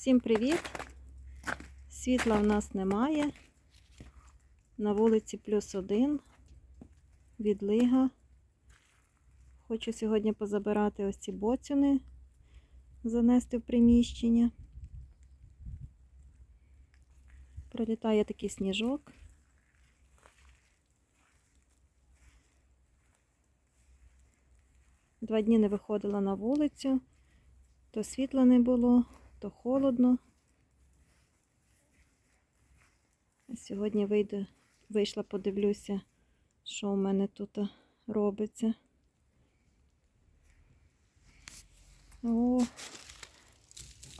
Всім привіт! Світла в нас немає. На вулиці плюс один. Відлига. Хочу сьогодні позабирати ось ці боцюни, занести в приміщення. Пролітає такий сніжок. Два дні не виходила на вулицю, то світла не було, то холодно. Сьогодні вийду, вийшла, подивлюся, що у мене тут робиться. О,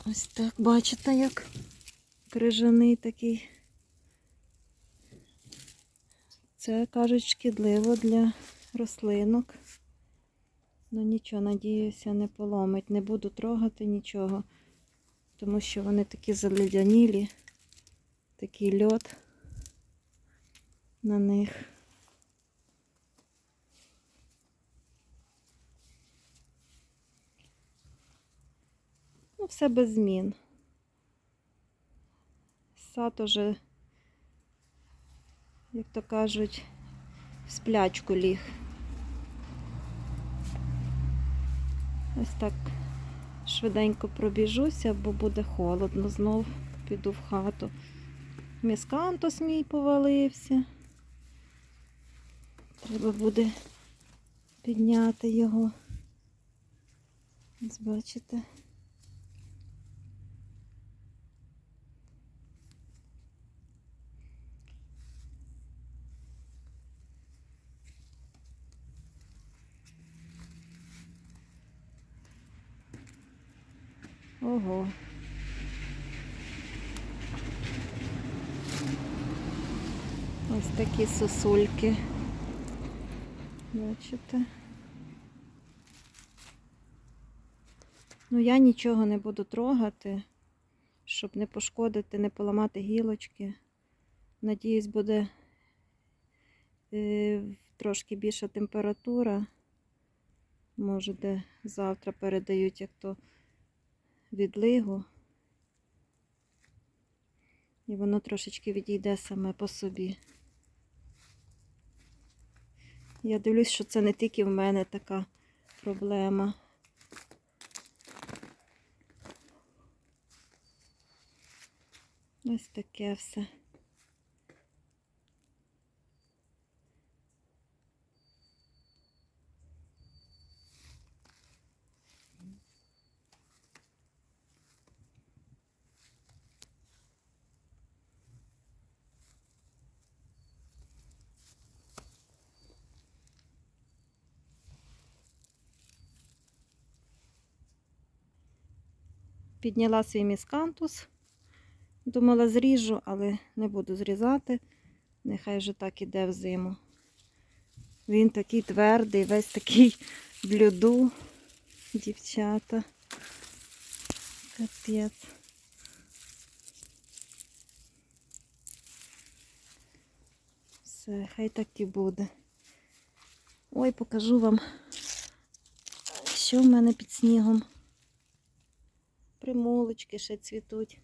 ось так, бачите, як крижаний такий. Це, кажуть, шкідливо для рослинок. Ну нічого, надіюся, не поломить. Не буду трогати нічого, тому що вони такі заледянілі, такий льод на них. Ну, все без змін. Сад уже, як то кажуть, в сплячку ліг. Ось так швиденько пробіжуся, бо буде холодно знов. Піду в хату. Міскантос мій повалився. Треба буде підняти його. Ось бачите. Ого. Ось такі сосульки. Бачите? Ну, я нічого не буду трогати, щоб не пошкодити, не поламати гілочки. Надіюсь, буде е, трошки більша температура. Може, де завтра передають, як то відлигу. І воно трошечки відійде саме по собі. Я дивлюсь, що це не тільки в мене така проблема. Ось таке все. Підняла свій міскантус. Думала, зріжу, але не буду зрізати. Нехай вже так іде в зиму. Він такий твердий, весь такий в льоду, дівчата. Капець. Все, хай так і буде. Ой, покажу вам, що в мене під снігом. Примулочки ще цвітуть.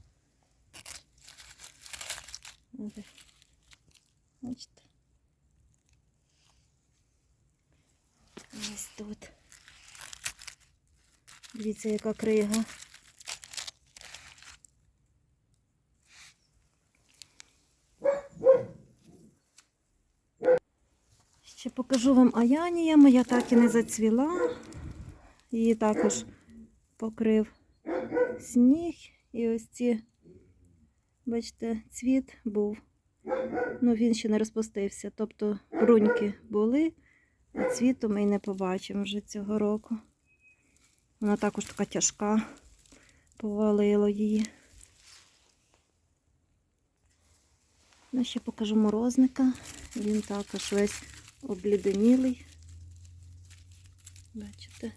Бачите? Ось тут. Дивіться, яка крига. Ще покажу вам Аянія. Моя так і не зацвіла. Її також покрив сніг. І ось ці, бачите, цвіт був. Ну, він ще не розпустився. Тобто бруньки були, а цвіту ми й не побачимо вже цього року. Вона також така тяжка, повалило її. Ну, ще покажу морозника. Він також весь обліденілий. Бачите?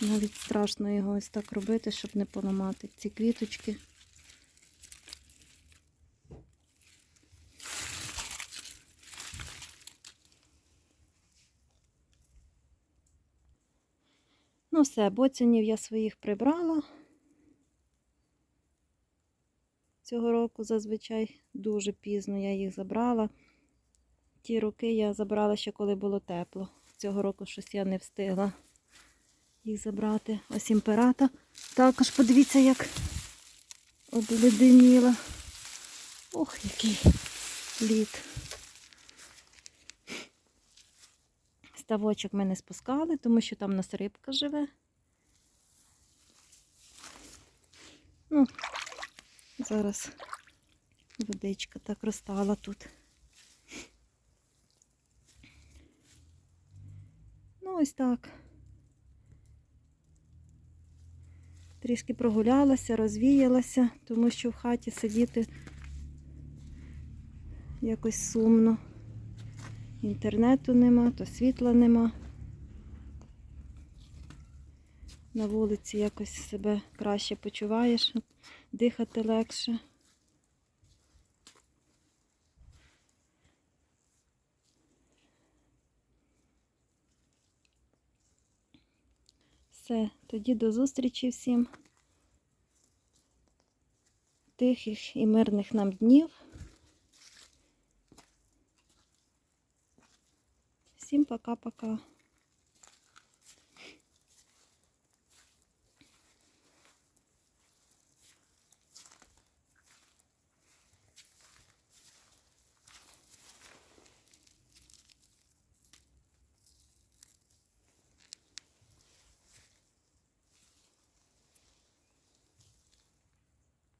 Навіть страшно його ось так робити, щоб не поламати ці квіточки. Ну все, боцянів я своїх прибрала. Цього року зазвичай дуже пізно я їх забрала. Ті роки я забрала ще коли було тепло. Цього року щось я не встигла їх забрати. Ось імперата. Також подивіться, як обледеніла. Ох, який лід. Ставочок ми не спускали, тому що там у нас рибка живе. Ну, зараз водичка так розтала тут. Ну, ось так. Трішки прогулялася, розвіялася, тому що в хаті сидіти якось сумно. Інтернету нема, то світла нема. На вулиці якось себе краще почуваєш, дихати легше. Все, тоді до зустрічі всім. Тихих і мирних нам днів. Всім пока-пока.